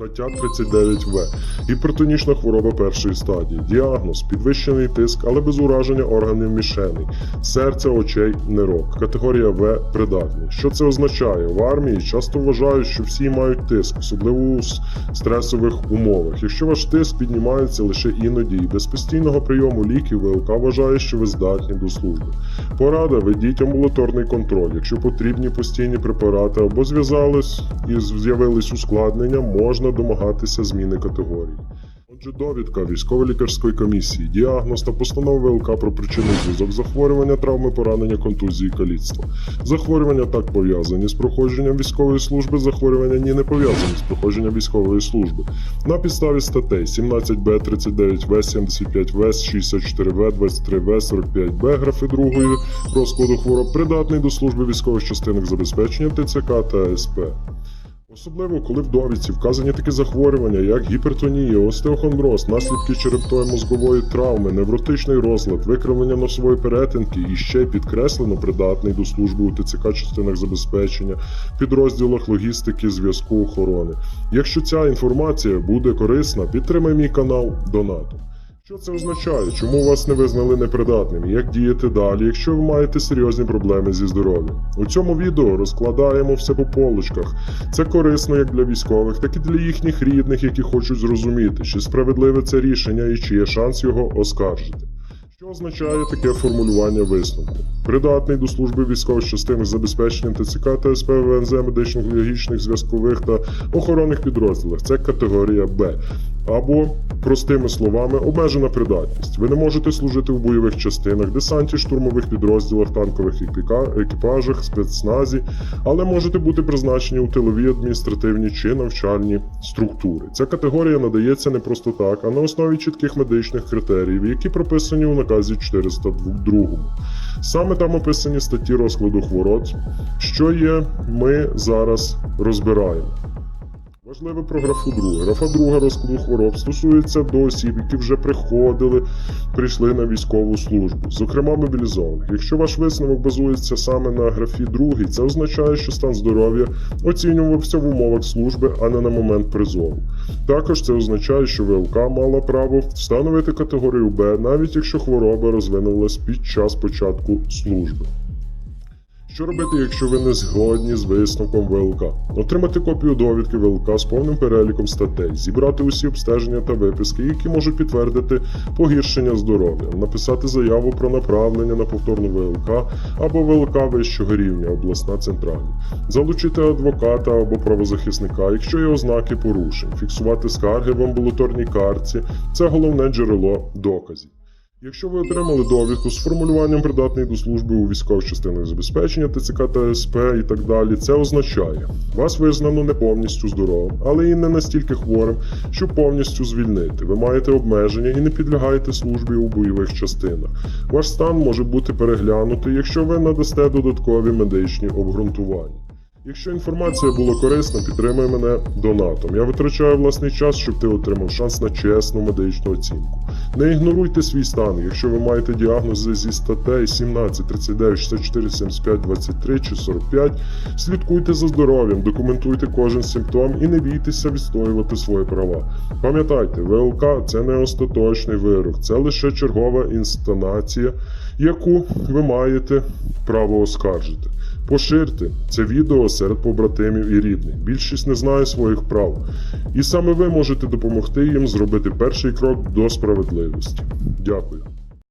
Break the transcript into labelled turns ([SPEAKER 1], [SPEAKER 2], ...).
[SPEAKER 1] Стаття 39В. Гіпертонічна хвороба першої стадії. Діагноз підвищений тиск, але без ураження органів мішеней, серця, очей, нирок. Категорія В придатний. Що це означає? В армії часто вважають, що всі мають тиск, особливо у стресових умовах. Якщо ваш тиск піднімається лише іноді і без постійного прийому ліків, ВЛК вважає, що ви здатні до служби. Порада: ведіть амбулаторний контроль. Якщо потрібні постійні препарати або зв'язались і з'явились ускладнення, можна домагатися зміни категорії. Отже, довідка військово-лікарської комісії, діагноз та постанова ВЛК про причинний зв'язок захворювання, травми, поранення, контузії, каліцтва. Захворювання так пов'язані з проходженням військової служби, захворювання ні не пов'язані з проходженням військової служби. На підставі статей 17Б, 39В, 75В, 64В, 23В, 45Б, графи другої розкладу хвороб придатний до служби військових частинок забезпечення ТЦК та СП. Особливо, коли в довідці вказані такі захворювання, як гіпертонія, остеохондроз, наслідки черептої мозгової травми, невротичний розлад, викривлення носової перетинки і ще підкреслено придатний до служби у ТЦК частинах забезпечення, підрозділах логістики, зв'язку, охорони. Якщо ця інформація буде корисна, підтримай мій канал донатом. Що це означає? Чому вас не визнали непридатним? Як діяти далі, якщо ви маєте серйозні проблеми зі здоров'ям? У цьому відео розкладаємо все по полочках. Це корисно як для військових, так і для їхніх рідних, які хочуть зрозуміти, чи справедливе це рішення і чи є шанс його оскаржити. Що означає таке формулювання висновку? Придатний до служби військових частин з забезпеченням ТЦК та СП ВНЗ медичних, логічних, зв'язкових та охоронних підрозділах. Це категорія Б. Або, простими словами, обмежена придатність. Ви не можете служити в бойових частинах, десанті, штурмових підрозділах, танкових екіпажах, спецназі, але можете бути призначені у тилові адміністративні чи навчальні структури. Ця категорія надається не просто так, а на основі чітких медичних критеріїв, які прописані у наказі 402. Саме там описані статті розкладу хвороб, що є, ми зараз розбираємо. Важливо про графу друга. Графа друга розкладу хвороб стосується до осіб, які вже приходили, прийшли на військову службу, зокрема мобілізованих. Якщо ваш висновок базується саме на графі другій, це означає, що стан здоров'я оцінювався в умовах служби, а не на момент призову. Також це означає, що ВЛК мала право встановити категорію Б, навіть якщо хвороба розвинулась під час початку служби. Що робити, якщо ви не згодні з висновком ВЛК? Отримати копію довідки ВЛК з повним переліком статей, зібрати усі обстеження та виписки, які можуть підтвердити погіршення здоров'я, написати заяву про направлення на повторну ВЛК або ВЛК вищого рівня, обласна центральна, залучити адвоката або правозахисника, якщо є ознаки порушень, фіксувати скарги в амбулаторній картці це головне джерело доказів. Якщо ви отримали довідку з формулюванням придатний до служби у військових частинах забезпечення, ТЦК та СП і так далі, це означає, вас визнано не повністю здоровим, але і не настільки хворим, щоб повністю звільнити. Ви маєте обмеження і не підлягаєте службі у бойових частинах. Ваш стан може бути переглянутий, якщо ви надасте додаткові медичні обґрунтування. Якщо інформація була корисна, підтримай мене донатом. Я витрачаю власний час, щоб ти отримав шанс на чесну медичну оцінку. Не ігноруйте свій стан. Якщо ви маєте діагнози зі статей 17, 39, 64, 75, 23 чи 45, слідкуйте за здоров'ям, документуйте кожен симптом і не бійтеся відстоювати свої права. Пам'ятайте, ВЛК це не остаточний вирок, це лише чергова інстанція, яку ви маєте право оскаржити. Поширте це відео серед побратимів і рідних. Більшість не знає своїх прав. І саме ви можете допомогти їм зробити перший крок до справедливості. Дякую.